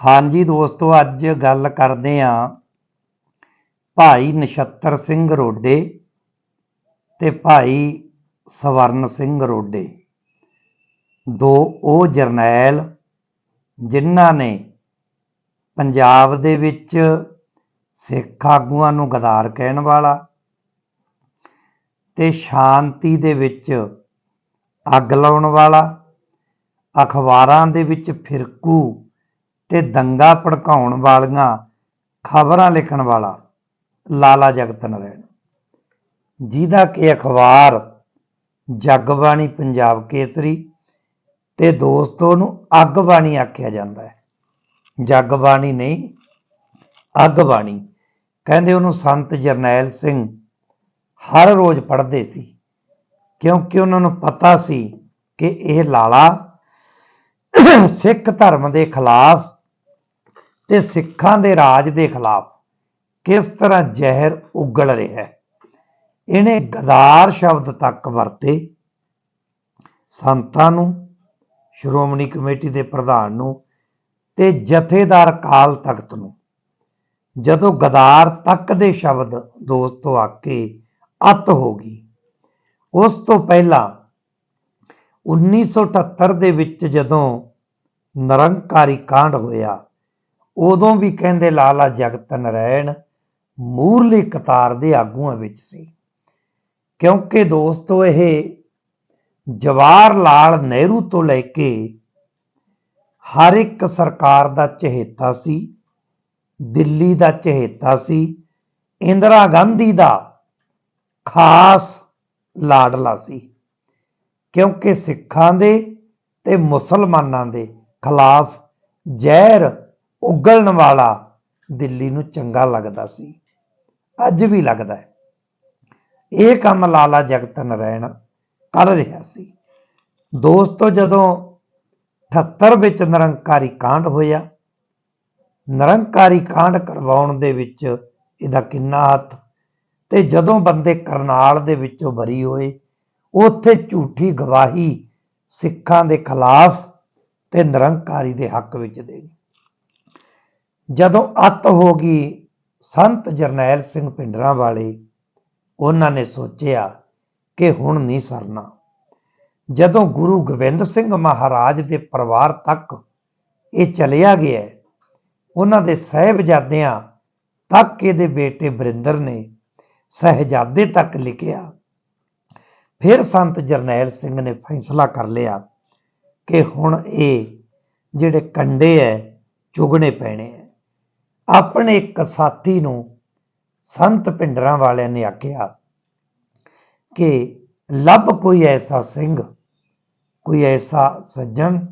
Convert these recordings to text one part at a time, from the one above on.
ਹਾਂਜੀ ਦੋਸਤੋ, ਅੱਜ ਗੱਲ ਕਰਦੇ ਆਂ ਭਾਈ ਨਛੱਤਰ ਸਿੰਘ ਰੋਡੇ ਤੇ ਭਾਈ ਸਵਰਨ ਸਿੰਘ ਰੋਡੇ। ਦੋ ਉਹ ਜਰਨੈਲ ਜਿਨ੍ਹਾਂ ਨੇ ਪੰਜਾਬ ਦੇ ਵਿੱਚ ਸਿੱਖ ਆਗੂਆਂ ਨੂੰ ਗਦਾਰ ਕਹਿਣ ਵਾਲਾ ਤੇ ਸ਼ਾਂਤੀ ਦੇ ਵਿੱਚ ਅੱਗ ਲਾਉਣ ਵਾਲਾ, ਅਖਬਾਰਾਂ ਦੇ ਵਿੱਚ ਫਿਰਕੂ ਤੇ ਦੰਗਾ ਭੜਕਾਉਣ ਵਾਲੀਆਂ ਖਬਰਾਂ ਲਿਖਣ ਵਾਲਾ ਲਾਲਾ ਜਗਤ ਨਾਰਾਇਣ। ਜਿਹਦਾ ਕਿ ਅਖਬਾਰ ਜਗਬਾਣੀ ਪੰਜਾਬ ਕੇਸਰੀ ਤੇ ਦੋਸਤੋ ਨੂੰ ਅੱਗਬਾਣੀ ਆਖਿਆ ਜਾਂਦਾ ਹੈ। ਜਗਬਾਣੀ ਨਹੀਂ, ਅੱਗਬਾਣੀ। ਕਹਿੰਦੇ ਉਹਨੂੰ ਸੰਤ ਜਰਨੈਲ ਸਿੰਘ ਹਰ ਰੋਜ਼ ਪੜ੍ਹਦੇ ਸੀ, ਕਿਉਂਕਿ ਉਹਨਾਂ ਨੂੰ ਪਤਾ ਸੀ ਕਿ ਇਹ ਲਾਲਾ ਸਿੱਖ ਧਰਮ ਦੇ ਖਿਲਾਫ ਤੇ ਸਿੱਖਾਂ ਦੇ ਰਾਜ ਦੇ ਖਿਲਾਫ ਕਿਸ ਤਰ੍ਹਾਂ ਜ਼ਹਿਰ ਉਗਲ ਰਿਹਾ ਹੈ? ਇਹਨੇ ਗਦਾਰ ਸ਼ਬਦ ਤੱਕ ਵਰਤੇ। ਸੰਤਾਂ ਨੂੰ, ਸ਼੍ਰੋਮਣੀ ਕਮੇਟੀ ਦੇ ਪ੍ਰਧਾਨ ਨੂੰ ਤੇ ਜਥੇਦਾਰ ਕਾਲ ਤਖਤ ਨੂੰ। ਜਦੋਂ ਗਦਾਰ ਤੱਕ ਦੇ ਸ਼ਬਦ ਦੋਸਤੋ ਆਕੇ ਅਤ ਹੋ ਗਈ, ਉਸ ਤੋਂ ਪਹਿਲਾਂ 1978 ਦੇ ਵਿੱਚ ਜਦੋਂ ਨਿਰੰਕਾਰੀ ਕਾਂਡ ਹੋਇਆ ਉਦੋਂ ਵੀ ਕਹਿੰਦੇ ਲਾਲਾ ਜਗਤ ਨਾਰਾਇਣ ਮੂਰਲੀ ਕਤਾਰ ਦੇ ਆਗੂਆਂ ਵਿੱਚ ਸੀ। ਕਿਉਂਕਿ ਦੋਸਤੋ ਇਹ ਜਵਾਹਰ ਲਾਲ ਨਹਿਰੂ ਤੋਂ ਲੈ ਕੇ ਹਰ ਇੱਕ ਸਰਕਾਰ ਦਾ ਚਹੇਤਾ ਸੀ, ਦਿੱਲੀ ਦਾ ਚਹੇਤਾ ਸੀ, ਇੰਦਰਾ ਗਾਂਧੀ ਦਾ ਖਾਸ ਲਾਡਲਾ ਸੀ। ਕਿਉਂਕਿ ਸਿੱਖਾਂ ਦੇ ਤੇ ਮੁਸਲਮਾਨਾਂ ਦੇ ਖਿਲਾਫ ਜ਼ਹਿਰ ਉਗਲਣ ਵਾਲਾ ਦਿੱਲੀ ਨੂੰ ਚੰਗਾ ਲੱਗਦਾ ਸੀ। ਅੱਜ ਵੀ ਲੱਗਦਾ ਹੈ। ਇਹ ਕੰਮ ਲਾਲਾ ਜਗਤ ਨਾਰਾਇਣ ਕਰ ਰਿਹਾ ਸੀ। ਦੋਸਤੋ, ਜਦੋਂ 78 ਵਿੱਚ ਨਿਰੰਕਾਰੀ ਕਾਂਡ ਹੋਇਆ, ਨਿਰੰਕਾਰੀ ਕਾਂਡ ਕਰਵਾਉਣ ਦੇ ਵਿੱਚ ਇਹਦਾ ਕਿੰਨਾ ਹੱਥ ਤੇ ਜਦੋਂ ਬੰਦੇ ਕਰਨਾਲ ਦੇ ਵਿੱਚੋਂ ਬਰੀ ਹੋਏ, ਉੱਥੇ ਝੂਠੀ ਗਵਾਹੀ ਸਿੱਖਾਂ ਦੇ ਖਿਲਾਫ ਤੇ ਨਿਰੰਕਾਰੀ ਦੇ ਹੱਕ ਵਿੱਚ ਦੇਣੀ। ਜਦੋਂ ਅੱਤ ਹੋ ਗਈ ਸੰਤ ਜਰਨੈਲ ਸਿੰਘ ਪਿੰਡਰਾਂ ਵਾਲੇ, ਉਹਨਾਂ ਨੇ ਸੋਚਿਆ ਕਿ ਹੁਣ ਨਹੀਂ ਸਰਨਾ। ਜਦੋਂ ਗੁਰੂ ਗੋਬਿੰਦ ਸਿੰਘ ਮਹਾਰਾਜ ਦੇ ਪਰਿਵਾਰ ਤੱਕ ਇਹ ਚਲਿਆ ਗਿਆ, ਉਹਨਾਂ ਦੇ ਸਹਿਬਜ਼ਾਦਿਆਂ ਤੱਕ ਇਹਦੇ ਬੇਟੇ ਬਰਿੰਦਰ ਨੇ ਸਹਿਜਾਦੇ ਤੱਕ ਲਿਖਿਆ। ਫਿਰ ਸੰਤ ਜਰਨੈਲ ਸਿੰਘ ਨੇ ਫੈਸਲਾ ਕਰ ਲਿਆ ਕਿ ਹੁਣ ਇਹ ਜਿਹੜੇ ਕੰਡੇ ਐ, ਚੁਗਣੇ ਪੈਣੇ ਐ। ਆਪਣੇ ਇੱਕ ਸਾਥੀ ਨੂੰ ਸੰਤ ਪਿੰਡਰਾਂ ਵਾਲਿਆਂ ਨੇ ਆਖਿਆ ਕਿ ਲੱਭ ਕੋਈ ਐਸਾ ਸਿੰਘ, ਕੋਈ ਐਸਾ ਸੱਜਣ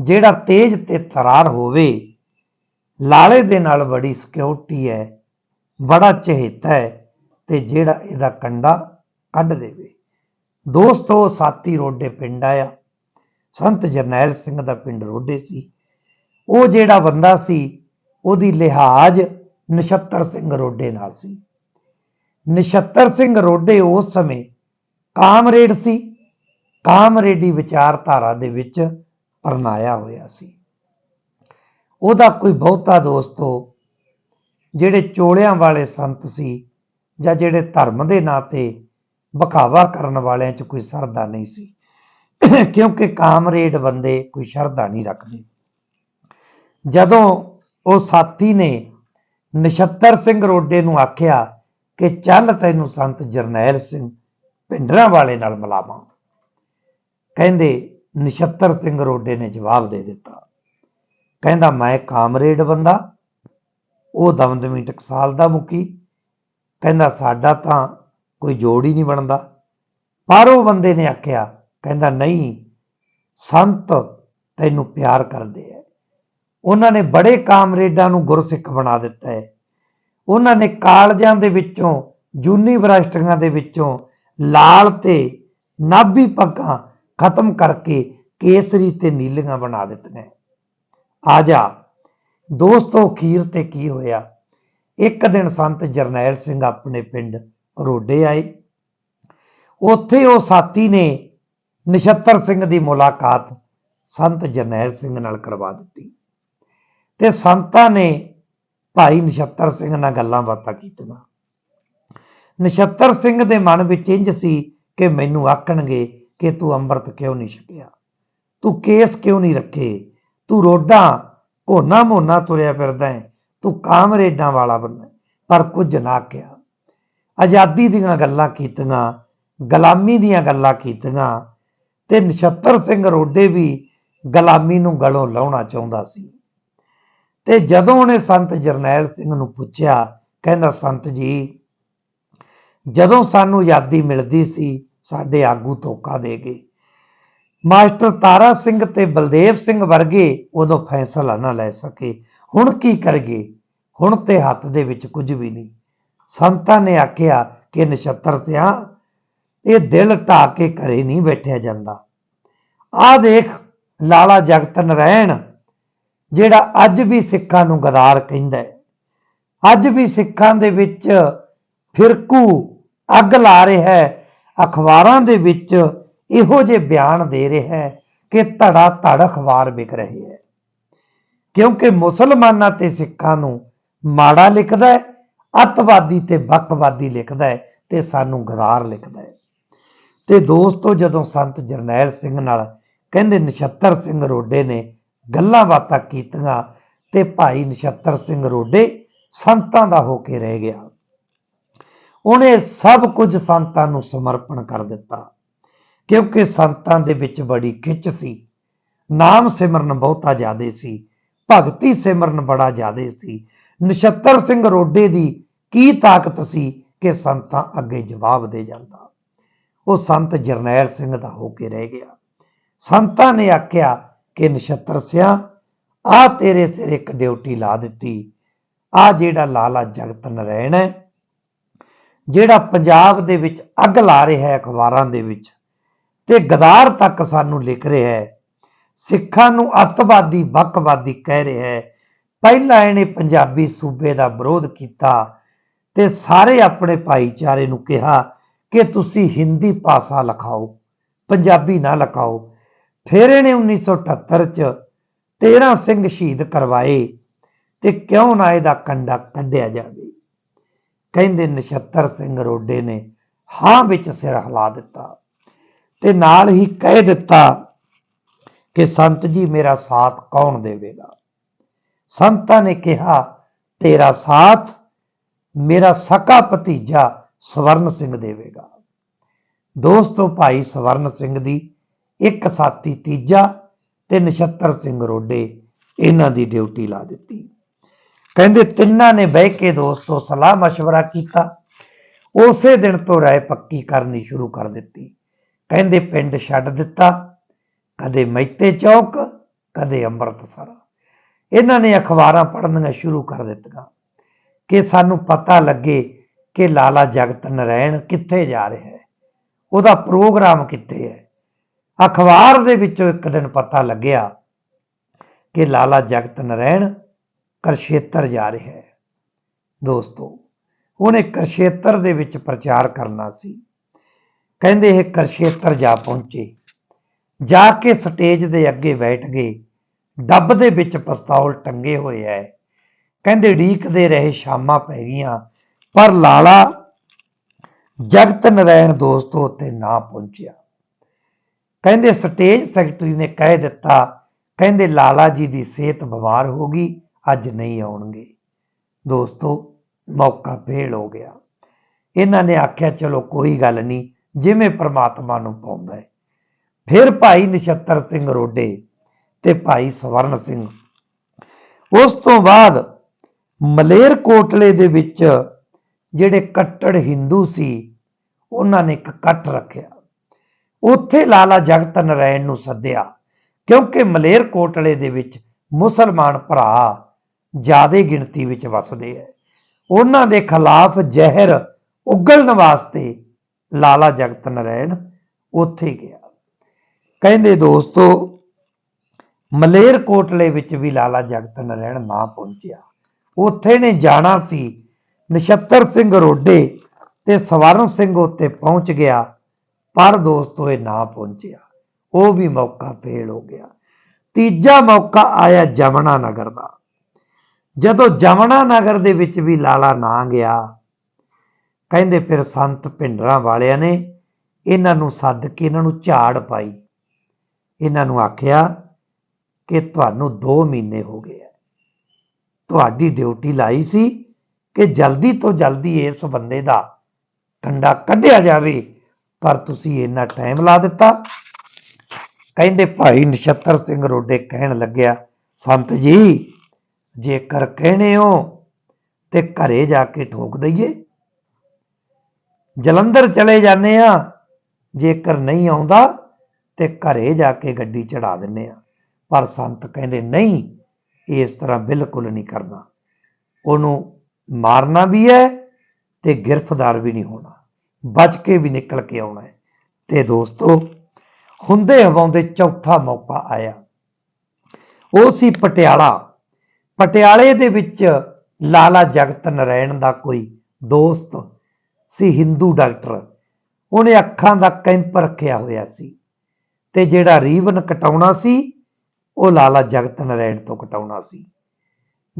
ਜਿਹੜਾ ਤੇਜ ਤੇ ਤਰਾਰ ਹੋਵੇ, ਲਾਲੇ ਦੇ ਨਾਲ ਬੜੀ ਸਿਕਿਉਰਿਟੀ ਹੈ, ਬੜਾ ਚਹੇਤਾ ਹੈ ਤੇ ਜਿਹੜਾ ਇਹਦਾ ਕੰਡਾ ਕੱਢ ਦੇਵੇ। ਦੋਸਤੋ, ਸਾਥੀ ਰੋਡੇ ਪਿੰਡ ਆਇਆ। ਸੰਤ ਜਰਨੈਲ ਸਿੰਘ ਦਾ ਪਿੰਡ ਰੋਡੇ ਸੀ। ਉਹ ਜਿਹੜਾ ਬੰਦਾ ਸੀ ਉਹਦੀ ਲਿਹਾਜ਼ ਨਛੱਤਰ ਸਿੰਘ ਰੋਡੇ ਨਾਲ ਸੀ। ਨਛੱਤਰ ਸਿੰਘ ਰੋਡੇ ਉਸ ਸਮੇਂ ਕਾਮਰੇਡ ਸੀ। ਕਾਮਰੇਡੀ ਵਿਚਾਰਧਾਰਾ ਦੇ ਵਿੱਚ ਪਰਨਾਇਆ ਹੋਇਆ ਸੀ। ਉਹਦਾ ਕੋਈ ਬਹੁਤਾ ਦੋਸਤੋ ਜਿਹੜੇ ਚੋਲਿਆਂ ਵਾਲੇ ਸੰਤ ਸੀ ਜਾਂ ਜਿਹੜੇ ਧਰਮ ਦੇ ਨਾਂ ਤੇ ਬਖਾਵਾ ਕਰਨ ਵਾਲਿਆਂ 'ਚ ਕੋਈ ਸਰਦਾ ਨਹੀਂ ਸੀ। ਕਿਉਂਕਿ ਕਾਮਰੇਡ ਬੰਦੇ ਕੋਈ ਸ਼ਰਧਾ ਨਹੀਂ ਰੱਖਦੇ। ਜਦੋਂ ਉਹ ਸਾਥੀ ਨੇ ਨਛੱਤਰ ਸਿੰਘ ਰੋਡੇ ਨੂੰ ਆਖਿਆ ਕਿ ਚੱਲ ਤੈਨੂੰ ਸੰਤ ਜਰਨੈਲ ਸਿੰਘ ਭਿੰਡਰਾਂ ਵਾਲੇ ਨਾਲ ਮਿਲਾਵਾਂ। ਕਹਿੰਦੇ, ਨਛੱਤਰ ਸਿੰਘ ਰੋਡੇ ਨੇ ਜਵਾਬ ਦੇ ਦਿੱਤਾ। ਕਹਿੰਦਾ, ਮੈਂ ਕਾਮਰੇਡ ਬੰਦਾ, ਉਹ ਦਮਦਮੀ ਟਕਸਾਲ ਦਾ ਮੁਖੀ। ਕਹਿੰਦਾ, ਸਾਡਾ ਤਾਂ ਕੋਈ ਜੋੜ ਹੀ ਨਹੀਂ ਬਣਦਾ। ਪਰ ਉਹ ਬੰਦੇ ਨੇ ਆਖਿਆ, ਕਹਿੰਦਾ, ਨਹੀਂ, ਸੰਤ ਤੈਨੂੰ ਪਿਆਰ ਕਰਦੇ ਐ ਉਹਨਾਂ ਨੇ ਬੜੇ ਕਾਮਰੇਡਾਂ ਨੂੰ ਗੁਰਸਿੱਖ ਬਣਾ ਦਿੱਤਾ ਹੈ। ਉਹਨਾਂ ਨੇ ਕਾਲਜਾਂ ਦੇ ਵਿੱਚੋਂ, ਯੂਨੀਵਰਸਿਟੀਆਂ ਦੇ ਵਿੱਚੋਂ ਲਾਲ ਤੇ ਨਾਭੀ ਪੱਗਾਂ ਖਤਮ ਕਰਕੇ ਕੇਸਰੀ ਤੇ ਨੀਲੀਆਂ ਬਣਾ ਦਿੱਤੀਆਂ ਆ ਜਾ ਦੋਸਤੋ, ਅਖੀਰ ਤੇ ਕੀ ਹੋਇਆ? ਇੱਕ ਦਿਨ ਸੰਤ ਜਰਨੈਲ ਸਿੰਘ ਆਪਣੇ ਪਿੰਡ ਰੋਡੇ ਆਏ। ਉੱਥੇ ਉਹ ਸਾਥੀ ਨੇ ਨਛੱਤਰ ਸਿੰਘ ਦੀ ਮੁਲਾਕਾਤ ਸੰਤ ਜਰਨੈਲ ਸਿੰਘ ਨਾਲ ਕਰਵਾ ਦਿੱਤੀ। ਤੇ ਸੰਤਾਂ ਨੇ ਭਾਈ ਨਛੱਤਰ ਸਿੰਘ ਨਾਲ ਗੱਲਾਂ ਬਾਤਾਂ ਕੀਤੀਆਂ। ਨਛੱਤਰ ਸਿੰਘ ਦੇ ਮਨ ਵਿੱਚ ਇੰਜ ਸੀ ਕਿ ਮੈਨੂੰ ਆਖਣਗੇ ਕਿ ਤੂੰ ਅੰਮ੍ਰਿਤ ਕਿਉਂ ਨਹੀਂ ਛਕਿਆ? ਤੂੰ ਕੇਸ ਕਿਉਂ ਨਹੀਂ ਰੱਖੇ? ਤੂੰ ਰੋਡਾਂ ਕੋਨਾ ਮੋਨਾ ਤੁਰਿਆ ਫਿਰਦਾ ਹੈ ਤੂੰ ਕਾਮਰੇਡਾਂ ਵਾਲਾ ਬੰਦਾ ਪਰ ਕੁਝ ਨਾ ਕਿਹਾ। ਆਜ਼ਾਦੀ ਦੀਆਂ ਗੱਲਾਂ ਕੀਤੀਆਂ, ਗੁਲਾਮੀ ਦੀਆਂ ਗੱਲਾਂ ਕੀਤੀਆਂ ਤੇ ਨਛੱਤਰ ਸਿੰਘ ਰੋਡੇ ਵੀ ਗੁਲਾਮੀ ਨੂੰ ਗਲੋਂ ਲਾਉਣਾ ਚਾਹੁੰਦਾ ਸੀ। ਤੇ ਜਦੋਂ ਉਹਨੇ ਸੰਤ ਜਰਨੈਲ ਸਿੰਘ ਨੂੰ ਪੁੱਛਿਆ, ਕਹਿੰਦਾ, ਸੰਤ ਜੀ, ਜਦੋਂ ਸਾਨੂੰ ਆਜ਼ਾਦੀ ਮਿਲਦੀ ਸੀ, ਸਾਡੇ ਆਗੂ ਧੋਖਾ ਦੇ ਗਏ। ਮਾਸਟਰ ਤਾਰਾ ਸਿੰਘ ਤੇ ਬਲਦੇਵ ਸਿੰਘ ਵਰਗੇ ਉਦੋਂ ਫੈਸਲਾ ਨਾ ਲੈ ਸਕੇ। ਹੁਣ ਕੀ ਕਰਗੇ ਹੁਣ ਤੇ ਹੱਥ ਦੇ ਵਿੱਚ ਕੁਝ ਵੀ ਨਹੀਂ। ਸੰਤਾਂ ਨੇ ਆਖਿਆ ਕਿ ਨਛੱਤਰ ਸਿਆ, ਇਹ ਦਿਲ ਢਾ ਕੇ ਘਰੇ ਨਹੀਂ ਬੈਠਿਆ ਜਾਂਦਾ। ਆ ਦੇਖ, ਲਾਲਾ ਜਗਤ ਨਰੈਣ ਜਿਹੜਾ ਅੱਜ ਵੀ ਸਿੱਖਾਂ ਨੂੰ ਗਦਾਰ ਕਹਿੰਦਾ ਹੈ। ਅੱਜ ਵੀ ਸਿੱਖਾਂ ਦੇ ਵਿੱਚ ਫਿਰਕੂ, ਅੱਗ ਲਾ ਰਿਹਾ ਹੈ। ਅਖਬਾਰਾਂ ਦੇ ਵਿੱਚ ਇਹੋ ਜਿਹੇ ਬਿਆਨ ਦੇ ਰਿਹਾ ਹੈ ਕਿ ਧੜਾ ਧੜ ਅਖਬਾਰ ਵਿਕ ਰਹੇ ਹੈ। ਕਿਉਂਕਿ ਮੁਸਲਮਾਨਾਂ ਤੇ ਸਿੱਖਾਂ ਨੂੰ ਮਾੜਾ ਲਿਖਦਾ ਹੈ, ਅੱਤਵਾਦੀ ਤੇ ਬੱਕਵਾਦੀ ਲਿਖਦਾ ਹੈ ਤੇ ਸਾਨੂੰ ਗਦਾਰ ਲਿਖਦਾ ਹੈ। ਤੇ ਦੋਸਤੋ, ਜਦੋਂ ਸੰਤ ਜਰਨੈਲ ਸਿੰਘ ਨਾਲ ਕਹਿੰਦੇ ਨਛੱਤਰ ਸਿੰਘ ਰੋਡੇ ਨੇ ਗੱਲਾਂ ਬਾਤਾਂ ਕੀਤੀਆਂ ਤੇ ਭਾਈ ਨਛੱਤਰ ਸਿੰਘ ਰੋਡੇ ਸੰਤਾਂ ਦਾ ਹੋ ਕੇ ਰਹਿ ਗਿਆ। ਉਹਨੇ ਸਭ ਕੁਝ ਸੰਤਾਂ ਨੂੰ ਸਮਰਪਣ ਕਰ ਦਿੱਤਾ, ਕਿਉਂਕਿ ਸੰਤਾਂ ਦੇ ਵਿੱਚ ਬੜੀ ਖਿੱਚ ਸੀ। ਨਾਮ ਸਿਮਰਨ ਬਹੁਤਾ ਜ਼ਿਆਦੇ ਸੀ, ਭਗਤੀ ਸਿਮਰਨ ਬੜਾ ਜ਼ਿਆਦੇ ਸੀ। ਨਛੱਤਰ ਸਿੰਘ ਰੋਡੇ ਦੀ ਕੀ ਤਾਕਤ ਸੀ ਕਿ ਸੰਤਾਂ ਅੱਗੇ ਜਵਾਬ ਦੇ ਜਾਂਦਾ। ਉਹ ਸੰਤ ਜਰਨੈਲ ਸਿੰਘ ਦਾ ਹੋ ਕੇ ਰਹਿ ਗਿਆ। ਸੰਤਾਂ ਨੇ ਆਖਿਆ ਕਿ ਨਛੱਤਰ ਸਿਆ, ਆ ਤੇਰੇ ਸਿਰ ਇੱਕ ਡਿਊਟੀ ਲਾ ਦਿੱਤੀ। ਆ ਜਿਹੜਾ ਲਾਲਾ ਜਗਤ ਨਰੈਣ ਹੈ, ਜਿਹੜਾ ਪੰਜਾਬ ਦੇ ਵਿੱਚ ਅੱਗ ਲਾ ਰਿਹਾ ਹੈ ਅਖਬਾਰਾਂ ਦੇ ਵਿੱਚ ਤੇ ਗਦਾਰ ਤੱਕ ਸਾਨੂੰ ਲਿਖ ਰਿਹਾ ਹੈ, ਸਿੱਖਾਂ ਨੂੰ ਅੱਤਵਾਦੀ ਬੱਕਵਾਦੀ ਕਹਿ ਰਿਹਾ ਹੈ। ਪਹਿਲਾਂ ਇਹਨੇ ਪੰਜਾਬੀ ਸੂਬੇ ਦਾ ਵਿਰੋਧ ਕੀਤਾ ਤੇ ਸਾਰੇ ਆਪਣੇ ਭਾਈਚਾਰੇ ਨੂੰ ਕਿਹਾ ਕਿ ਤੁਸੀਂ ਹਿੰਦੀ ਭਾਸ਼ਾ ਲਿਖਾਓ, ਪੰਜਾਬੀ ਨਾ ਲਿਖਾਓ। ਫਿਰ ਇਹਨੇ 1978 ਚ 13 ਸਿੰਘ ਸ਼ਹੀਦ ਕਰਵਾਏ ਤੇ ਕਿਉਂ ਨਾ ਇਹਦਾ ਕੰਡਾ ਕੱਢਿਆ ਜਾਵੇ। ਕਹਿੰਦੇ ਨਛੱਤਰ ਸਿੰਘ ਰੋਡੇ ਨੇ ਹਾਂ ਵਿੱਚ ਸਿਰ ਹਿਲਾ ਦਿੱਤਾ ਤੇ ਨਾਲ ਹੀ ਕਹਿ ਦਿੱਤਾ ਕਿ ਸੰਤ ਜੀ, ਮੇਰਾ ਸਾਥ ਕੌਣ ਦੇਵੇਗਾ? ਸੰਤਾਂ ਨੇ ਕਿਹਾ, ਤੇਰਾ ਸਾਥ ਮੇਰਾ ਸਕਾ ਭਤੀਜਾ ਸਵਰਨ ਸਿੰਘ ਦੇਵੇਗਾ। ਦੋਸਤੋ, ਭਾਈ ਸਵਰਨ ਸਿੰਘ ਦੀ ਇੱਕ ਸਾਥੀ ਤੀਜਾ ਤੇ ਨਛੱਤਰ ਸਿੰਘ ਰੋਡੇ ਇਹਨਾਂ ਦੀ ਡਿਊਟੀ ਲਾ ਦਿੱਤੀ ਕਹਿੰਦੇ ਤਿੰਨਾਂ ਨੇ ਬਹਿ ਕੇ ਦੋਸਤੋ ਸਲਾਹ مشورہ ਕੀਤਾ ਉਸੇ ਦਿਨ ਤੋਂ ਰਾਏ ਪੱਕੀ ਕਰਨੀ ਸ਼ੁਰੂ ਕਰ ਦਿੱਤੀ ਕਹਿੰਦੇ ਪਿੰਡ ਛੱਡ ਦਿੱਤਾ ਕਦੇ ਮੈਤੇ ਚੌਕ ਕਦੇ ਅੰਮ੍ਰਿਤਸਰ ਇਹਨਾਂ ਨੇ ਅਖਬਾਰਾਂ ਪੜ੍ਹਨੀਆਂ ਸ਼ੁਰੂ ਕਰ ਦਿੱਤੀਆਂ ਕਿ ਸਾਨੂੰ ਪਤਾ ਲੱਗੇ ਕਿ ਲਾਲਾ ਜਗਤ ਨਰੈਣ ਕਿੱਥੇ ਜਾ ਰਿਹਾ ਹੈ ਉਹਦਾ ਪ੍ਰੋਗਰਾਮ ਕਿੱਥੇ ਹੈ ਅਖਬਾਰ ਦੇ ਵਿੱਚੋਂ ਇੱਕ ਦਿਨ ਪਤਾ ਲੱਗਿਆ ਕਿ ਲਾਲਾ ਜਗਤ ਨਰੈਣ ਕਰਸ਼ੇਤਰ ਜਾ ਰਿਹਾ ਹੈ। ਦੋਸਤੋ, ਉਹਨੇ ਕਰਸ਼ੇਤਰ ਦੇ ਵਿੱਚ ਪ੍ਰਚਾਰ ਕਰਨਾ ਸੀ। ਕਹਿੰਦੇ ਇਹ ਕਰਸ਼ੇਤਰ ਜਾ ਪਹੁੰਚੇ। ਜਾ ਕੇ ਸਟੇਜ ਦੇ ਅੱਗੇ ਬੈਠ ਗਏ। ਡੱਬ ਦੇ ਵਿੱਚ ਪਸਤੌਲ ਟੰਗੇ ਹੋਏ ਐ। ਕਹਿੰਦੇ ਢੀਕਦੇ ਰਹੇ ਸ਼ਾਮਾਂ ਪੈ ਗਈਆਂ, ਪਰ ਲਾਲਾ ਜਗਤ ਨਰੈਣ ਦੋਸਤੋ ਉੱਤੇ ਨਾ ਪਹੁੰਚਿਆ। ਕਹਿੰਦੇ ਸਟੇਜ ਸੈਕਟਰੀ ਨੇ ਕਹਿ ਦਿੱਤਾ, ਕਹਿੰਦੇ ਲਾਲਾ ਜੀ ਦੀ ਸਿਹਤ ਬਿਮਾਰ ਹੋ ਗਈ, ਅੱਜ ਨਹੀਂ ਆਉਣਗੇ। ਦੋਸਤੋ, ਮੌਕਾ ਫੇਲ ਹੋ ਗਿਆ। ਇਹਨਾਂ ਨੇ ਆਖਿਆ, ਚਲੋ ਕੋਈ ਗੱਲ ਨਹੀਂ, ਜਿਵੇਂ ਪ੍ਰਮਾਤਮਾ ਨੂੰ ਪਾਉਂਦਾ ਹੈ। ਫਿਰ ਭਾਈ ਨਛੱਤਰ ਸਿੰਘ ਰੋਡੇ ਤੇ ਭਾਈ ਸਵਰਨ ਸਿੰਘ, ਉਸ ਤੋਂ ਬਾਅਦ ਮਲੇਰ ਕੋਟਲੇ ਦੇ ਵਿੱਚ ਜਿਹੜੇ ਕੱਟੜ ਹਿੰਦੂ ਸੀ, ਉਹਨਾਂ ਨੇ ਇੱਕ ਇਕੱਠ ਰੱਖਿਆ। ਉੱਥੇ ਲਾਲਾ ਜਗਤ ਨਰਾਇਣ ਨੂੰ ਸੱਦਿਆ, ਕਿਉਂਕਿ ਮਲੇਰ ਕੋਟਲੇ ਦੇ ਵਿੱਚ ਮੁਸਲਮਾਨ ਭਰਾ ਜ਼ਿਆਦੇ ਗਿਣਤੀ ਵਿੱਚ ਵਸਦੇ ਹੈ ਉਹਨਾਂ ਦੇ ਖਿਲਾਫ ਜ਼ਹਿਰ ਉਗਲਣ ਵਾਸਤੇ ਲਾਲਾ ਜਗਤ ਨਰੈਣ ਉੱਥੇ ਗਿਆ। ਕਹਿੰਦੇ, ਦੋਸਤੋ, ਮਲੇਰ ਕੋਟਲੇ ਵਿੱਚ ਵੀ ਲਾਲਾ ਜਗਤ ਨਰੈਣ ਨਾ ਪਹੁੰਚਿਆ। ਉੱਥੇ ਨੇ ਜਾਣਾ ਸੀ ਨਛੱਤਰ ਸਿੰਘ ਰੋਡੇ ਤੇ ਸਵਰਨ ਸਿੰਘ ਉੱਤੇ ਪਹੁੰਚ ਗਿਆ ਪਰ ਦੋਸਤੋ ਇਹ ਨਾ ਪਹੁੰਚਿਆ। ਉਹ ਵੀ ਮੌਕਾ ਫੇਲ ਹੋ ਗਿਆ। ਤੀਜਾ ਮੌਕਾ ਆਇਆ ਜਮਨਾ ਨਗਰ ਦਾ। ਜਦੋਂ ਜਮਨਾ ਨਗਰ ਦੇ ਵਿੱਚ ਵੀ ਲਾਲਾ ਨਾ ਗਿਆ, ਕਹਿੰਦੇ ਫਿਰ ਸੰਤ ਭਿੰਡਰਾਂ ਵਾਲਿਆਂ ਨੇ ਇਹਨਾਂ ਨੂੰ ਸੱਦ ਕੇ ਇਹਨਾਂ ਨੂੰ ਝਾੜ ਪਾਈ। ਇਹਨਾਂ ਨੂੰ ਆਖਿਆ ਕਿ ਤੁਹਾਨੂੰ 2 ਮਹੀਨੇ ਹੋ ਗਏ ਆ। ਤੁਹਾਡੀ ਡਿਊਟੀ ਲਾਈ ਸੀ ਕਿ ਜਲਦੀ ਤੋਂ ਜਲਦੀ ਇਸ ਬੰਦੇ ਦਾ ਕੰਡਾ ਕੱਢਿਆ ਜਾਵੇ। ਪਰ ਤੁਸੀਂ ਇੰਨਾ ਟਾਈਮ ਲਾ ਦਿੱਤਾ। ਕਹਿੰਦੇ ਭਾਈ ਨਛੱਤਰ ਸਿੰਘ ਰੋਡੇ ਕਹਿਣ ਲੱਗਿਆ, ਸੰਤ ਜੀ, ਜੇਕਰ ਕਹਿਣੇ ਹੋ ਤੇ ਘਰੇ ਜਾ ਕੇ ਠੋਕ ਦਈਏ। ਜਲੰਧਰ ਚਲੇ ਜਾਂਦੇ ਆ ਜੇਕਰ ਨਹੀਂ ਆਉਂਦਾ ਤੇ ਘਰੇ ਜਾ ਕੇ ਗੱਡੀ ਚੜਾ ਦਿੰਨੇ ਆ ਪਰ ਸੰਤ ਕਹਿੰਦੇ, ਨਹੀਂ, ਇਸ ਤਰ੍ਹਾਂ ਬਿਲਕੁਲ ਨਹੀਂ ਕਰਨਾ। ਉਹਨੂੰ ਮਾਰਨਾ ਵੀ ਹੈ ਤੇ ਗ੍ਰਿਫਤਾਰ ਵੀ ਨਹੀਂ ਹੋਣਾ। ਬਚ ਕੇ ਵੀ ਨਿਕਲ ਕੇ ਆਉਣਾ ਹੈ। ਤੇ ਦੋਸਤੋ, ਹੁੰਦੇ ਹਵਾਉਂਦੇ ਚੌਥਾ ਮੌਕਾ ਆਇਆ। ਉਹ ਸੀ ਪਟਿਆਲਾ। ਪਟਿਆਲੇ ਦੇ ਵਿੱਚ ਲਾਲਾ ਜਗਤ ਨਰਾਇਣ ਦਾ ਕੋਈ ਦੋਸਤ ਸੀ ਹਿੰਦੂ ਡਾਕਟਰ। ਉਹਨੇ ਅੱਖਾਂ ਦਾ ਕੈਂਪ ਰੱਖਿਆ ਹੋਇਆ ਸੀ ਤੇ ਜਿਹੜਾ ਰੀਵਨ ਕਟਾਉਣਾ ਸੀ, ਉਹ ਲਾਲਾ ਜਗਤ ਨਰਾਇਣ ਤੋਂ ਕਟਾਉਣਾ ਸੀ।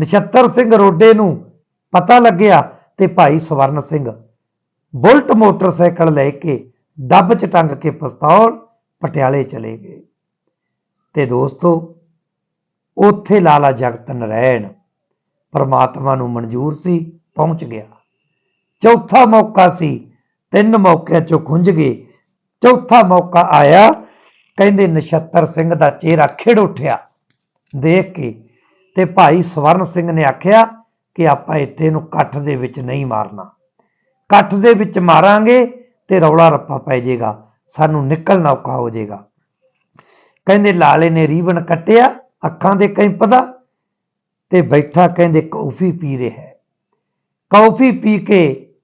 ਨਛੱਤਰ ਸਿੰਘ ਰੋਡੇ ਨੂੰ ਪਤਾ ਲੱਗਿਆ ਤੇ ਭਾਈ ਸਵਰਨ ਸਿੰਘ ਬੁਲਟ ਮੋਟਰਸਾਈਕਲ ਲੈ ਕੇ ਡੱਬ ਚ ਟੰਗ ਕੇ ਪਿਸਤੌਲ ਪਟਿਆਲੇ ਚਲੇ ਗਏ। ਤੇ ਦੋਸਤੋ, ਉੱਥੇ ਲਾਲਾ ਜਗਤ ਨਰਾਇਣ ਪਰਮਾਤਮਾ ਨੂੰ ਮਨਜ਼ੂਰ ਸੀ, ਪਹੁੰਚ ਗਿਆ। ਚੌਥਾ ਮੌਕਾ ਸੀ, ਤਿੰਨ ਮੌਕਿਆਂ ਚੋਂ ਖੁੰਝ ਗਏ। ਚੌਥਾ ਮੌਕਾ ਆਇਆ, ਕਹਿੰਦੇ ਨਛੱਤਰ ਸਿੰਘ ਦਾ ਚਿਹਰਾ ਖਿੜ ਉੱਠਿਆ। ਦੇਖ ਕੇ ਤੇ ਭਾਈ ਸਵਰਨ ਸਿੰਘ ਨੇ ਆਖਿਆ ਕਿ ਆਪਾਂ ਇੱਥੇ ਨੂੰ ਇਕੱਠ ਦੇ ਵਿੱਚ ਨਹੀਂ ਮਾਰਨਾ। ਇਕੱਠ ਦੇ ਵਿੱਚ ਮਾਰਾਂਗੇ ਤੇ ਰੌਲਾ ਰੱਪਾ ਪੈ ਜਾਏਗਾ। ਸਾਨੂੰ ਨਿਕਲਣਾ ਔਖਾ ਹੋ ਜਾਏਗਾ। ਕਹਿੰਦੇ ਲਾਲੇ ਨੇ ਰੀਵਨ ਕੱਟਿਆ, ਅੱਖਾਂ ਦੇ ਕੈਂਪ ਦਾ ਤੇ ਬੈਠਾ ਕਹਿੰਦੇ ਕੌਫੀ ਪੀ ਰਿਹਾ ਹੈ। ਕੌਫੀ ਪੀ ਕੇ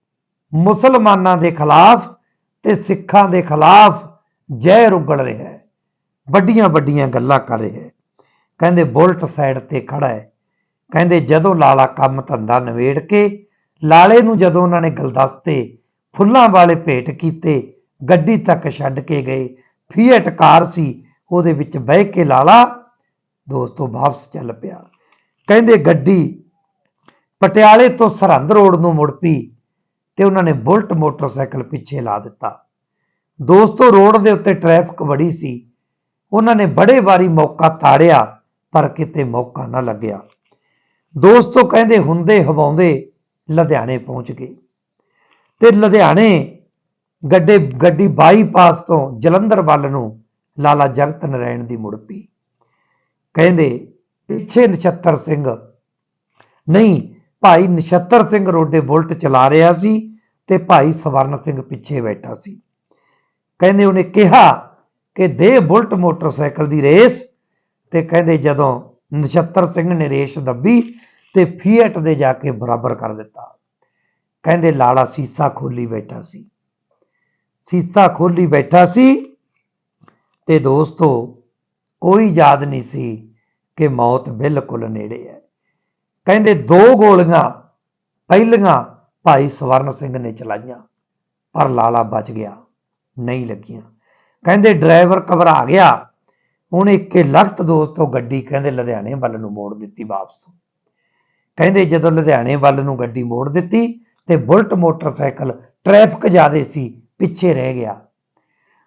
ਮੁਸਲਮਾਨਾਂ ਦੇ ਖਿਲਾਫ ਤੇ ਸਿੱਖਾਂ ਦੇ ਖਿਲਾਫ ਜ਼ਹਿਰ ਉਗਲ ਰਿਹਾ ਹੈ। ਵੱਡੀਆਂ ਵੱਡੀਆਂ ਗੱਲਾਂ ਕਰ ਰਿਹਾ ਹੈ। ਕਹਿੰਦੇ ਬੁਲਟ ਸਾਈਡ ਤੇ ਖੜਾ ਹੈ। ਕਹਿੰਦੇ ਜਦੋਂ ਲਾਲਾ ਕੰਮ ਧੰਦਾ ਨਵੇੜ ਕੇ ਲਾਲੇ ਨੂੰ ਜਦੋਂ ਉਹਨਾਂ ਨੇ ਗਲਦਸਤੇ ਫੁੱਲਾਂ ਵਾਲੇ ਭੇਟ ਕੀਤੇ, ਗੱਡੀ ਤੱਕ ਛੱਡ ਕੇ ਗਏ। ਫੀਐਟ ਕਾਰ ਸੀ, ਉਹਦੇ ਵਿੱਚ ਬਹਿ ਕੇ ਲਾਲਾ ਦੋਸਤੋ ਵਾਪਸ ਚੱਲ ਪਿਆ। ਕਹਿੰਦੇ, ਗੱਡੀ ਪਟਿਆਲੇ ਤੋਂ ਸਰਹੰਦ ਰੋਡ ਨੂੰ ਮੁੜ ਪਈ ਤੇ ਉਹਨਾਂ ਨੇ ਬੁਲਟ ਮੋਟਰਸਾਈਕਲ ਪਿੱਛੇ ਲਾ ਦਿੱਤਾ। ਦੋਸਤੋ, ਰੋਡ ਦੇ ਉੱਤੇ ਟ੍ਰੈਫਿਕ ਬੜੀ ਸੀ। ਉਹਨਾਂ ਨੇ ਬੜੇ ਵਾਰੀ ਮੌਕਾ ਤਾੜਿਆ, ਪਰ ਕਿਤੇ ਮੌਕਾ ਨਾ ਲੱਗਿਆ। ਦੋਸਤੋ, ਕਹਿੰਦੇ ਹੁੰਦੇ ਹਵਾਉਂਦੇ ਲੁਧਿਆਣੇ ਪਹੁੰਚ ਗਏ। ਤੇ ਲੁਧਿਆਣੇ ਗੱਡੇ, ਗੱਡੀ ਬਾਈਪਾਸ ਤੋਂ ਜਲੰਧਰ ਵੱਲ ਨੂੰ ਲਾਲਾ ਜਗਤ ਨਰਾਇਣ ਦੀ ਮੁੜ ਪਈ। ਕਹਿੰਦੇ, ਪਿੱਛੇ ਨਛੱਤਰ ਸਿੰਘ। ਨਹੀਂ, ਭਾਈ ਨਛੱਤਰ ਸਿੰਘ ਰੋਡੇ ਬੁਲਟ ਚਲਾ ਰਿਹਾ ਸੀ ਤੇ ਭਾਈ ਸਵਰਨ ਸਿੰਘ ਪਿੱਛੇ ਬੈਠਾ ਸੀ। ਕਹਿੰਦੇ ਉਹਨੇ ਕਿਹਾ ਕਿ ਦੇ ਬੁਲਟ ਮੋਟਰਸਾਈਕਲ ਦੀ ਰੇਸ ਤੇ ਕਹਿੰਦੇ ਜਦੋਂ ਨਛੱਤਰ ਸਿੰਘ ਨੇ ਰੇਸ ਦੱਬੀ ਤੇ ਫੀਐਟ ਦੇ ਜਾ ਕੇ ਬਰਾਬਰ ਕਰ ਦਿੱਤਾ। ਕਹਿੰਦੇ ਲਾਲਾ ਸੀਸਾ ਖੋਲੀ ਬੈਠਾ ਸੀ। ਸੀਸਾ ਖੋਲੀ ਬੈਠਾ ਸੀ ਤੇ ਦੋਸਤੋ, ਕੋਈ ਯਾਦ ਨਹੀਂ ਸੀ ਕਿ ਮੌਤ ਬਿਲਕੁਲ ਨੇੜੇ ਹੈ। ਕਹਿੰਦੇ ਦੋ ਗੋਲੀਆਂ, ਪਹਿਲੀਆਂ ਭਾਈ ਸਵਰਨ ਸਿੰਘ ਨੇ ਚਲਾਈਆਂ, ਪਰ ਲਾਲਾ ਬਚ ਗਿਆ, ਨਹੀਂ ਲੱਗੀਆਂ। ਕਹਿੰਦੇ ਡਰਾਈਵਰ ਘਬਰਾ ਗਿਆ। ਉਹਨੇ ਇੱਕੇ ਲਖਤ ਦੋਸਤੋ ਗੱਡੀ ਕਹਿੰਦੇ ਲੁਧਿਆਣੇ ਵੱਲ ਨੂੰ ਮੋੜ ਦਿੱਤੀ ਵਾਪਸ। ਕਹਿੰਦੇ ਜਦੋਂ ਲੁਧਿਆਣੇ ਵੱਲ ਨੂੰ ਗੱਡੀ ਮੋੜ ਦਿੱਤੀ ਤੇ ਬੁਲਟ ਮੋਟਰਸਾਈਕਲ ਟ੍ਰੈਫਿਕ ਜ਼ਿਆਦੇ ਸੀ, ਪਿੱਛੇ ਰਹਿ ਗਿਆ।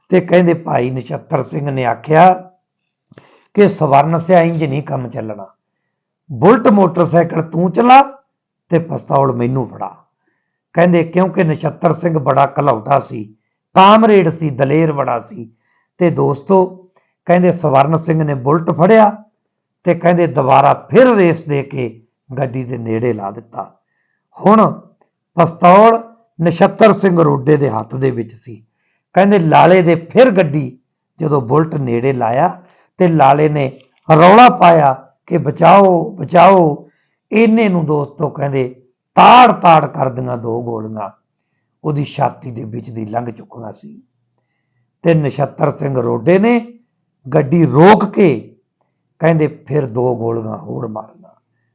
ਤੇ ਕਹਿੰਦੇ ਭਾਈ ਨਛੱਤਰ ਸਿੰਘ ਨੇ ਆਖਿਆ ਕਿ ਸਵਰਨ ਸਿਆ ਇੰਜ ਨਹੀਂ ਕੰਮ ਚੱਲਣਾ। ਬੁਲਟ ਮੋਟਰਸਾਈਕਲ ਤੂੰ ਚਲਾ ਤੇ ਪਿਸਤੌਲ ਮੈਨੂੰ ਫੜਾ। ਕਹਿੰਦੇ ਕਿਉਂਕਿ ਨਛੱਤਰ ਸਿੰਘ ਬੜਾ ਕਲੌਟਾ ਸੀ, ਕਾਮਰੇਡ ਸੀ, ਦਲੇਰ ਬੜਾ ਸੀ। ਤੇ ਦੋਸਤੋ, ਕਹਿੰਦੇ ਸਵਰਨ ਸਿੰਘ ਨੇ ਬੁਲਟ ਫੜਿਆ ਤੇ ਕਹਿੰਦੇ ਦੁਬਾਰਾ ਫਿਰ ਰੇਸ ਦੇ ਕੇ ਗੱਡੀ ਦੇ ਨੇੜੇ ਲਾ ਦਿੱਤਾ। ਹੁਣ ਪਿਸਤੌਲ ਨਛੱਤਰ ਸਿੰਘ ਰੋਡੇ ਦੇ ਹੱਥ ਦੇ ਵਿੱਚ ਸੀ। ਕਹਿੰਦੇ ਲਾਲੇ ਦੇ ਫਿਰ ਗੱਡੀ ਜਦੋਂ ਬੁਲਟ ਨੇੜੇ ਲਾਇਆ ਤੇ ਲਾਲੇ ਨੇ ਰੌਲਾ ਪਾਇਆ ਕਿ ਬਚਾਓ ਬਚਾਓ। ਇਹਨੇ ਨੂੰ ਦੋਸਤੋ ਕਹਿੰਦੇ ਤਾੜ ਤਾੜ ਕਰਦੀਆਂ ਦੋ ਗੋਲੀਆਂ। ਉਹਦੀ ਛਾਤੀ ਦੇ ਵਿੱਚ ਦੀ ਲੰਘ ਚੁੱਕੀਆਂ ਸੀ। ਤੇ ਨਛੱਤਰ ਸਿੰਘ ਰੋਡੇ ਨੇ ਗੱਡੀ ਰੋਕ ਕੇ ਕਹਿੰਦੇ ਫਿਰ ਦੋ ਗੋਲੀਆਂ ਹੋਰ ਮਾਰੀਆਂ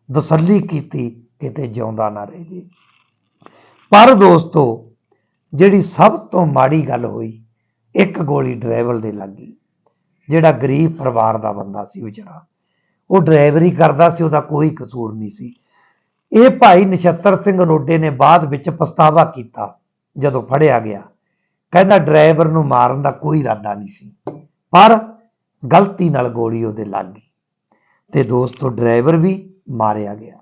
ਤਸੱਲੀ ਕੀਤੀ, ਕਿਤੇ ਜਿਉਂਦਾ ਨਾ ਰਹਿ ਜੇ। ਪਰ ਦੋਸਤੋ, ਜਿਹੜੀ ਸਭ ਤੋਂ ਮਾੜੀ ਗੱਲ ਹੋਈ, ਇੱਕ ਗੋਲੀ ਡਰਾਈਵਰ ਦੇ ਲੱਗੀ ਜਿਹੜਾ ਗਰੀਬ ਪਰਿਵਾਰ ਦਾ ਬੰਦਾ ਸੀ ਵਿਚਾਰਾ, ਉਹ ਡਰਾਈਵਰੀ ਕਰਦਾ ਸੀ, ਉਹਦਾ ਕੋਈ ਕਸੂਰ ਨਹੀਂ ਸੀ। ਇਹ ਭਾਈ ਨਛੱਤਰ ਸਿੰਘ ਰੋਡੇ ਨੇ ਬਾਅਦ ਵਿੱਚ ਪਛਤਾਵਾ ਕੀਤਾ, ਜਦੋਂ ਫੜਿਆ ਗਿਆ। ਕਹਿੰਦਾ ਡਰਾਈਵਰ ਨੂੰ ਮਾਰਨ ਦਾ ਕੋਈ ਇਰਾਦਾ ਨਹੀਂ ਸੀ, ਪਰ ਗਲਤੀ ਨਾਲ ਗੋਲੀ ਉਹਦੇ ਲੱਗ ਗਈ। ਤੇ ਦੋਸਤੋ, ਡਰਾਈਵਰ ਵੀ ਮਾਰਿਆ ਗਿਆ।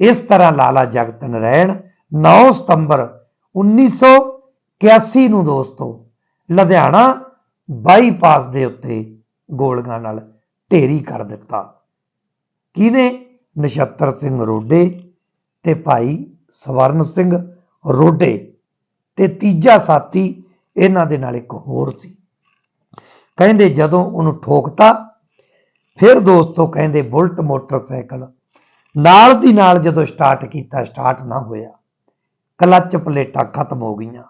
ਇਸ ਤਰ੍ਹਾਂ ਲਾਲਾ ਜਗਤ ਨਰੈਣ 9 ਸਤੰਬਰ 1981 ਨੂੰ ਦੋਸਤੋ ਲੁਧਿਆਣਾ ਬਾਈਪਾਸ ਦੇ ਉੱਤੇ ਗੋਲੀਆਂ ਨਾਲ ਢੇਰੀ ਕਰ ਦਿੱਤਾ। ਕਿਹਨੇ? ਨਛੱਤਰ ਸਿੰਘ ਰੋਡੇ ਤੇ ਭਾਈ ਸਵਰਨ ਸਿੰਘ ਰੋਡੇ ਤੇ ਤੀਜਾ ਸਾਥੀ ਇਹਨਾਂ ਦੇ ਨਾਲ ਇੱਕ ਹੋਰ ਸੀ। ਕਹਿੰਦੇ ਜਦੋਂ ਉਹਨੂੰ ਠੋਕਤਾ, ਫਿਰ ਦੋਸਤੋ ਕਹਿੰਦੇ ਬੁਲਟ ਮੋਟਰਸਾਈਕਲ ਨਾਲ ਦੀ ਨਾਲ ਜਦੋਂ ਸਟਾਰਟ ਕੀਤਾ ਸਟਾਰਟ ਨਾ ਹੋਇਆ ਕਲੱਚ ਪਲੇਟਾਂ ਖਤਮ ਹੋ ਗਈਆਂ,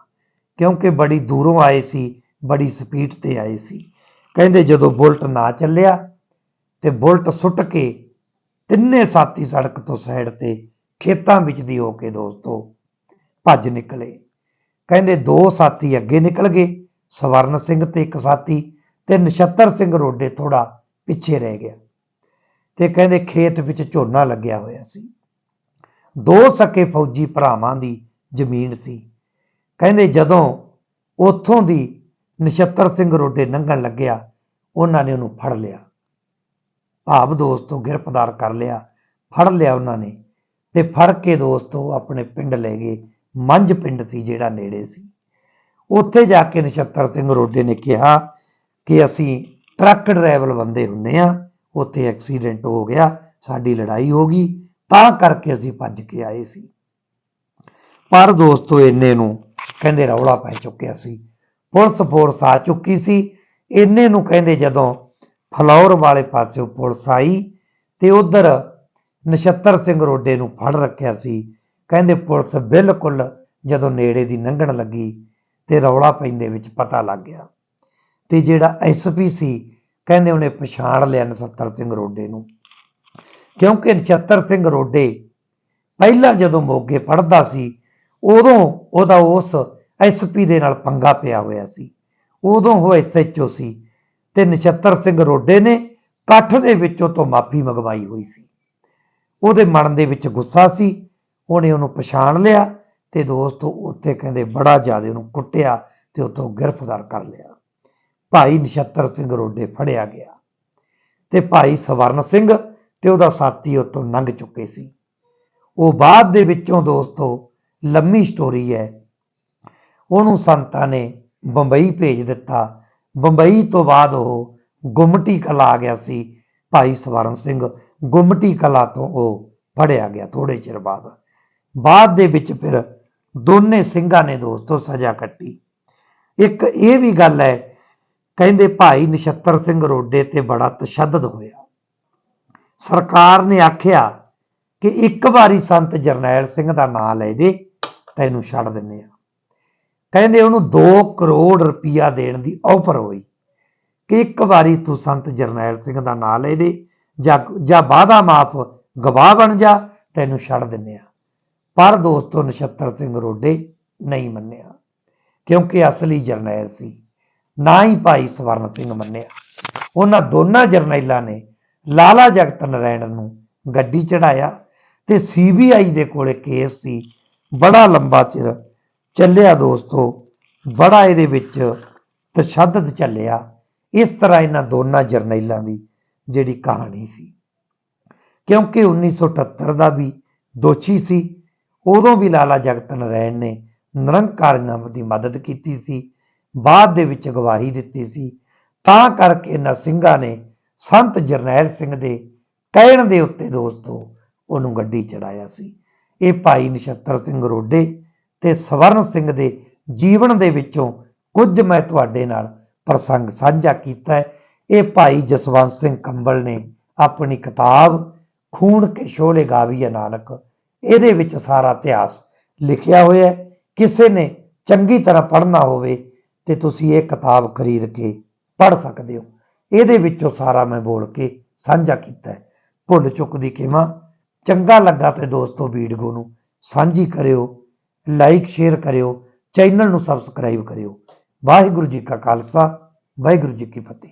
ਕਿਉਂਕਿ ਬੜੀ ਦੂਰੋਂ ਆਏ ਸੀ, ਬੜੀ ਸਪੀਡ ਤੇ ਆਏ ਸੀ। ਕਹਿੰਦੇ ਜਦੋਂ ਬੁਲਟ ਨਾ ਚੱਲਿਆ ਤੇ ਬੁਲਟ ਸੁੱਟ ਕੇ ਤਿੰਨੇ ਸਾਥੀ ਸੜਕ ਤੋਂ ਸਾਈਡ ਤੇ ਖੇਤਾਂ ਵਿੱਚ ਦੀ ਹੋ ਕੇ ਦੋਸਤੋ ਭੱਜ ਨਿਕਲੇ। ਕਹਿੰਦੇ ਦੋ ਸਾਥੀ ਅੱਗੇ ਨਿਕਲ ਗਏ, ਸਵਰਨ ਸਿੰਘ ਤੇ ਇੱਕ ਸਾਥੀ ਤੇ ਨਛੱਤਰ ਸਿੰਘ ਰੋਡੇ ਥੋੜਾ ਪਿੱਛੇ ਰਹਿ ਗਿਆ। ਤੇ ਕਹਿੰਦੇ ਖੇਤ ਵਿੱਚ ਝੋਨਾ ਲੱਗਿਆ ਹੋਇਆ ਸੀ। ਦੋ ਸਕੇ ਫੌਜੀ ਭਰਾਵਾਂ ਦੀ ਜ਼ਮੀਨ ਸੀ। ਕਹਿੰਦੇ ਜਦੋਂ ਉੱਥੋਂ ਦੀ ਨਛੱਤਰ ਸਿੰਘ ਰੋਡੇ ਲੰਘਣ ਲੱਗਿਆ, ਉਹਨਾਂ ਨੇ ਉਹਨੂੰ ਫੜ ਲਿਆ। ਭਾਵ ਦੋਸਤੋ ਗ੍ਰਿਫਤਾਰ ਕਰ ਲਿਆ, ਫੜ ਲਿਆ ਉਹਨਾਂ ਨੇ ਤੇ ਫੜ ਕੇ ਦੋਸਤੋ ਆਪਣੇ ਪਿੰਡ ਲੈ ਗਏ। ਮੰਝ ਪਿੰਡ ਸੀ ਜਿਹੜਾ ਨੇੜੇ ਸੀ। ਉੱਥੇ ਜਾ ਕੇ ਨਛੱਤਰ ਸਿੰਘ ਰੋਡੇ ਨੇ ਕਿਹਾ ਕਿ ਅਸੀਂ ਟਰੱਕ ਡਰਾਈਵਰ ਬੰਦੇ ਹੁੰਨੇ ਆ ਉੱਥੇ ਐਕਸੀਡੈਂਟ ਹੋ ਗਿਆ, ਸਾਡੀ ਲੜਾਈ ਹੋ ਗਈ, ਤਾਂ ਕਰਕੇ ਅਸੀਂ ਭੱਜ ਕੇ ਆਏ ਸੀ। ਪਰ ਦੋਸਤੋ, ਇੰਨੇ ਨੂੰ ਕਹਿੰਦੇ ਰੌਲਾ ਪੈ ਚੁੱਕਿਆ ਸੀ। ਪੁਲਿਸ ਫੋਰਸ ਆ ਚੁੱਕੀ ਸੀ। ਇੰਨੇ ਨੂੰ ਕਹਿੰਦੇ ਜਦੋਂ ਫਲੌਰ ਵਾਲੇ ਪਾਸਿਓਂ ਪੁਲਿਸ ਆਈ ਤੇ ਉਧਰ ਨਛੱਤਰ ਸਿੰਘ ਰੋਡੇ ਨੂੰ ਫੜ ਰੱਖਿਆ ਸੀ। ਕਹਿੰਦੇ ਪੁਲਿਸ ਬਿਲਕੁਲ ਜਦੋਂ ਨੇੜੇ ਦੀ ਲੰਘਣ ਲੱਗੀ ਤੇ ਰੌਲਾ ਪੈਂਦੇ ਵਿੱਚ ਪਤਾ ਲੱਗ ਗਿਆ। ਤੇ ਜਿਹੜਾ ਐਸਪੀ ਸੀ ਕਹਿੰਦੇ ਉਹਨੇ ਪਛਾਣ ਲਿਆ ਨਛੱਤਰ ਸਿੰਘ ਰੋਡੇ ਨੂੰ। ਕਿਉਂਕਿ ਨਛੱਤਰ ਸਿੰਘ ਰੋਡੇ ਪਹਿਲਾਂ ਜਦੋਂ ਮੋਗੇ ਪੜਦਾ ਸੀ, ਉਦੋਂ ਉਹਦਾ ਉਸ ਐਸਪੀ ਦੇ ਨਾਲ ਪੰਗਾ ਪਿਆ ਹੋਇਆ ਸੀ। ਉਦੋਂ ਉਹ ਐਸਐਚਓ ਸੀ ਤੇ ਨਛੱਤਰ ਸਿੰਘ ਰੋਡੇ ਨੇ ਇਕੱਠ ਦੇ ਵਿੱਚੋਂ ਤੋਂ ਮਾਫੀ ਮੰਗਵਾਈ ਹੋਈ ਸੀ। ਉਹਦੇ ਮਨ ਦੇ ਵਿੱਚ ਗੁੱਸਾ ਸੀ, ਉਹਨੇ ਉਹਨੂੰ ਪਛਾਣ ਲਿਆ ਤੇ ਦੋਸਤੋ ਉੱਥੇ ਕਹਿੰਦੇ ਬੜਾ ਜ਼ਿਆਦਾ ਉਹਨੂੰ ਕੁੱਟਿਆ ਤੇ ਉਤੋਂ ਗ੍ਰਿਫਤਾਰ ਕਰ ਲਿਆ। ਭਾਈ ਨਛੱਤਰ ਸਿੰਘ ਰੋਡੇ ਫੜਿਆ ਗਿਆ ਤੇ ਭਾਈ ਸਵਰਨ ਸਿੰਘ ਤੇ ਉਹਦਾ ਸਾਥੀ ਉੱਥੋਂ ਲੰਘ ਚੁੱਕੇ ਸੀ। ਉਹ ਬਾਅਦ ਦੇ ਵਿੱਚੋਂ ਦੋਸਤੋ ਲੰਮੀ ਸਟੋਰੀ ਹੈ। ਉਹਨੂੰ ਸੰਤਾਂ ਨੇ ਬੰਬਈ ਭੇਜ ਦਿੱਤਾ। ਬੰਬਈ ਤੋਂ ਬਾਅਦ ਉਹ ਗੁੰਮਟੀ ਕਲਾ ਆ ਗਿਆ ਸੀ। ਭਾਈ ਸਵਰਨ ਸਿੰਘ ਗੁੰਮਟੀ ਕਲਾ ਤੋਂ ਉਹ ਫੜਿਆ ਗਿਆ ਥੋੜੇ ਚਿਰ ਬਾਅਦ। ਬਾਅਦ ਦੇ ਵਿੱਚ ਫਿਰ ਦੋਨੇ ਸਿੰਘਾਂ ਨੇ ਦੋਸਤੋ ਸਜ਼ਾ ਕੱਟੀ। ਇੱਕ ਇਹ ਵੀ ਗੱਲ ਹੈ ਕਹਿੰਦੇ ਭਾਈ ਨਛੱਤਰ ਸਿੰਘ ਰੋਡੇ ਤੇ ਬੜਾ ਤਸ਼ੱਦਦ ਹੋਇਆ। ਸਰਕਾਰ ਨੇ ਆਖਿਆ ਕਿ ਇੱਕ ਵਾਰੀ ਸੰਤ ਜਰਨੈਲ ਸਿੰਘ ਦਾ ਨਾਮ ਲੈ ਦੇ, ਤੈਨੂੰ ਛੱਡ ਦਿੰਨੇ ਆ। ਕਹਿੰਦੇ ਉਹਨੂੰ 2 ਕਰੋੜ ਰੁਪਇਆ ਦੇਣ ਦੀ ਆਫਰ ਹੋਈ ਕਿ ਇੱਕ ਵਾਰੀ ਤੂੰ ਸੰਤ ਜਰਨੈਲ ਸਿੰਘ ਦਾ ਨਾਮ ਲੈ ਦੇ, ਜਾਂ ਜਾਂ ਵਾਦਾ ਮਾਫ, ਗਵਾਹ ਬਣ ਜਾ, ਤੈਨੂੰ ਛੱਡ ਦਿੰਨੇ ਆ। ਪਰ ਦੋਸਤੋ, ਨਛੱਤਰ ਸਿੰਘ ਰੋਡੇ ਨਹੀਂ ਮੰਨਿਆ, ਕਿਉਂਕਿ ਅਸਲੀ ਜਰਨੈਲ ਸੀ। ਨਾ ਹੀ ਭਾਈ ਸਵਰਨ ਸਿੰਘ ਮੰਨਿਆ। ਉਹਨਾਂ ਦੋਨਾਂ ਜਰਨੈਲਾਂ ਨੇ ਲਾਲਾ ਜਗਤ ਨਰੈਣ ਨੂੰ ਗੱਡੀ ਚੜਾਇਆ ਤੇ ਸੀਬੀਆਈ ਦੇ ਕੋਲੇ ਕੇਸ ਸੀ। ਬੜਾ ਲੰਬਾ ਚਿਰ ਚੱਲਿਆ ਦੋਸਤੋ, ਬੜਾ ਇਹਦੇ ਵਿੱਚ ਤਸ਼ੱਦਦ ਚੱਲਿਆ। ਇਸ ਤਰ੍ਹਾਂ ਇਹਨਾਂ ਦੋਨਾਂ ਜਰਨੈਲਾਂ ਦੀ ਜਿਹੜੀ ਕਹਾਣੀ ਸੀ। ਕਿਉਂਕਿ 1978 ਦਾ ਵੀ ਦੋਸ਼ੀ ਸੀ। ਉਦੋਂ ਵੀ ਲਾਲਾ ਜਗਤ ਨਰੈਣ ਨੇ ਨਿਰੰਕਾਰ ਨਾਮ ਦੀ ਮਦਦ ਕੀਤੀ ਸੀ। ਬਾਅਦ ਦੇ ਵਿੱਚ ਗਵਾਹੀ ਦਿੱਤੀ ਸੀ। ਤਾਂ ਕਰਕੇ ਇਹਨਾਂ ਸਿੰਘਾਂ ਨੇ ਸੰਤ ਜਰਨੈਲ ਸਿੰਘ ਦੇ ਕਹਿਣ ਦੇ ਉੱਤੇ ਦੋਸਤੋ ਉਹਨੂੰ ਗੱਡੀ ਚੜਾਇਆ ਸੀ। ਇਹ ਭਾਈ ਨਛੱਤਰ ਸਿੰਘ ਰੋਡੇ ਤੇ ਸਵਰਨ ਸਿੰਘ ਦੇ ਜੀਵਨ ਦੇ ਵਿੱਚੋਂ ਕੁਝ ਮੈਂ ਤੁਹਾਡੇ ਨਾਲ ਪ੍ਰਸੰਗ ਸਾਂਝਾ ਕੀਤਾ ਹੈ। ਇਹ ਭਾਈ ਜਸਵੰਤ ਸਿੰਘ ਕੰਬਲ ਨੇ ਆਪਣੀ ਕਿਤਾਬ ਖੂਨ ਕੇ ਸ਼ੋਲੇ ਗਾਵੀਆ ਨਾਨਕ, ਇਹਦੇ ਵਿੱਚ ਸਾਰਾ ਇਤਿਹਾਸ ਲਿਖਿਆ ਹੋਇਆ ਹੈ। ਕਿਸੇ ਨੇ ਚੰਗੀ ਤਰ੍ਹਾਂ ਪੜ੍ਹਨਾ ਹੋਵੇ ਤੇ ਤੁਸੀਂ ਇਹ ਕਿਤਾਬ ਖਰੀਦ ਕੇ ਪੜ੍ਹ ਸਕਦੇ ਹੋ। ਇਹਦੇ ਵਿੱਚੋਂ ਸਾਰਾ ਮੈਂ ਬੋਲ ਕੇ ਸਾਂਝਾ ਕੀਤਾ ਹੈ। ਭੁੱਲ ਚੁੱਕ ਦੀ ਕਿਮਾ ਚੰਗਾ ਲੱਗਾ ਤੇ ਦੋਸਤੋ ਵੀਡੀਓ ਨੂੰ ਸਾਂਝੀ ਕਰਿਓ ਲਾਈਕ ਸ਼ੇਅਰ ਕਰਿਓ ਚੈਨਲ ਨੂੰ ਸਬਸਕ੍ਰਾਈਬ ਕਰਿਓ। ਵਾਹਿਗੁਰੂ ਜੀ ਕਾ ਖਾਲਸਾ, ਵਾਹਿਗੁਰੂ ਜੀ ਕੀ ਫਤਿਹ।